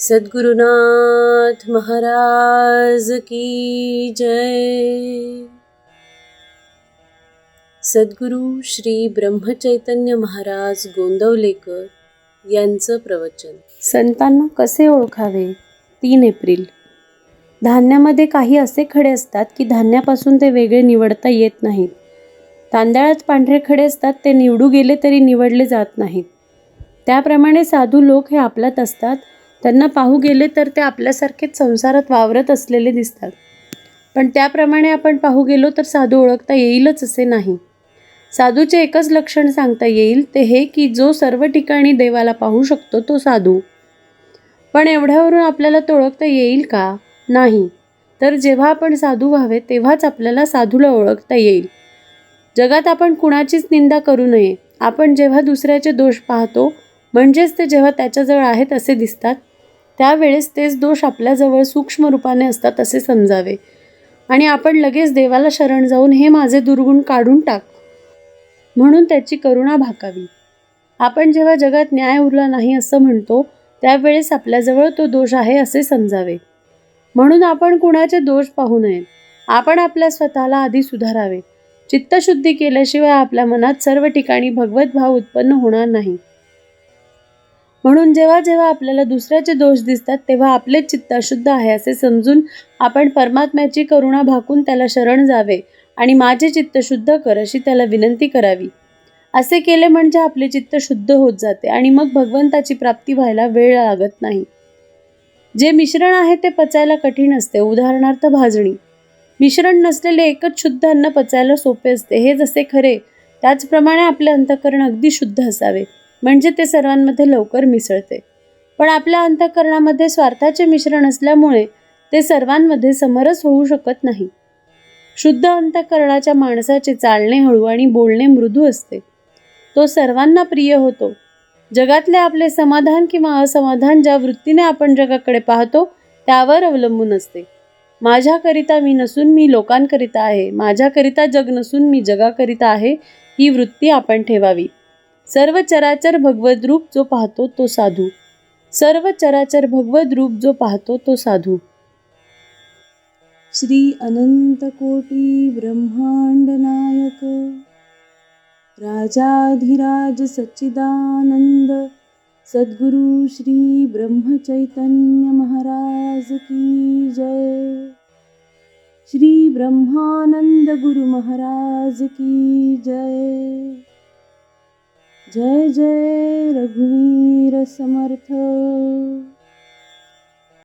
सद्गुरुनाथ महाराज की जय। सद्गुरु श्री ब्रह्मचैतन्य महाराज गोंदवलेकर यांचं प्रवचन. संतांना कसे ओळखावे? तीन एप्रिल. धान्यामध्ये काही असे खडे असतात की धान्यापासून ते वेगळे निवडता येत नाहीत. तांदळात पांढरे खडे असतात ते निवडू गेले तरी निवडले जात नाहीत. त्याप्रमाणे साधू लोक हे आपल्यात असतात त्यांना पाहू गेले तर ते आपल्यासारखेच संसारात वावरत असलेले दिसतात. पण त्याप्रमाणे आपण पाहू गेलो तर साधू ओळखता येईलच असे नाही. साधूचे एकच लक्षण सांगता येईल ते हे की जो सर्व ठिकाणी देवाला पाहू शकतो तो साधू. पण एवढ्यावरून आपल्याला तो ओळखता येईल का? नाही. तर जेव्हा आपण साधू व्हावे तेव्हाच आपल्याला साधूला ओळखता येईल. जगात आपण कुणाचीच निंदा करू नये. आपण जेव्हा दुसऱ्याचे दोष पाहतो म्हणजेच ते जेव्हा त्याच्याजवळ आहेत असे दिसतात त्यावेळेस तेच दोष आपल्याजवळ सूक्ष्म रूपाने असतात असे समजावे. आणि आपण लगेच देवाला शरण जाऊन हे माझे दुर्गुण काढून टाक. म्हणून त्याची करुणा भाकावी. आपण जेव्हा जगात न्याय उरला नाही असं म्हणतो त्यावेळेस आपल्याजवळ तो दोष आहे असे समजावे. म्हणून आपण कुणाचे दोष पाहू नयेत आपण आपल्या स्वतःला आधी सुधारावे. चित्तशुद्धी केल्याशिवाय आपल्या मनात सर्व ठिकाणी भगवत भाव उत्पन्न होणार नाही. म्हणून जेव्हा जेव्हा आपल्याला दुसऱ्याचे दोष दिसतात तेव्हा आपलेच चित्त अशुद्ध आहे असे समजून आपण परमात्म्याची करुणा भाकून त्याला शरण जावे आणि माझे चित्त शुद्ध कर अशी त्याला विनंती करावी. असे केले म्हणजे आपले चित्त शुद्ध होत जाते आणि मग भगवंताची प्राप्ती व्हायला वेळ लागत नाही. जे मिश्रण आहे ते पचायला कठीण असते उदाहरणार्थ भाजणी. मिश्रण नसलेले एकच शुद्ध अन्न पचायला सोपे असते हे जसे खरे त्याचप्रमाणे आपले अंतकरण अगदी शुद्ध असावे. म्हणजे ते सर्वांमध्ये लवकर मिसळते. पण आपल्या अंतःकरणामध्ये स्वार्थाचे मिश्रण असल्यामुळे ते सर्वांमध्ये समरस होऊ शकत नाही. शुद्ध अंतःकरणाच्या माणसाचे चालणे हळू आणि बोलणे मृदू असते. तो सर्वांना प्रिय होतो. जगातले आपले समाधान किंवा असमाधान ज्या वृत्तीने आपण जगाकडे पाहतो त्यावर अवलंबून असते. माझ्याकरिता मी नसून मी लोकांकरिता आहे. माझ्याकरिता जग नसून मी जगाकरिता आहे ही वृत्ती आपण ठेवावी. सर्व चराचर भगवद रूप जो पाहतो तो साधू. सर्व चराचर भगवद रूप जो पाहतो तो साधू. श्री अनंत कोटी ब्रह्मांड नायक राजाधिराज सच्चिदानंद सद्गुरु श्री ब्रह्मचैतन्य महाराज की जय. श्री ब्रह्मानंद गुरु महाराज की जय. जय जय रघुवीर समर्थ।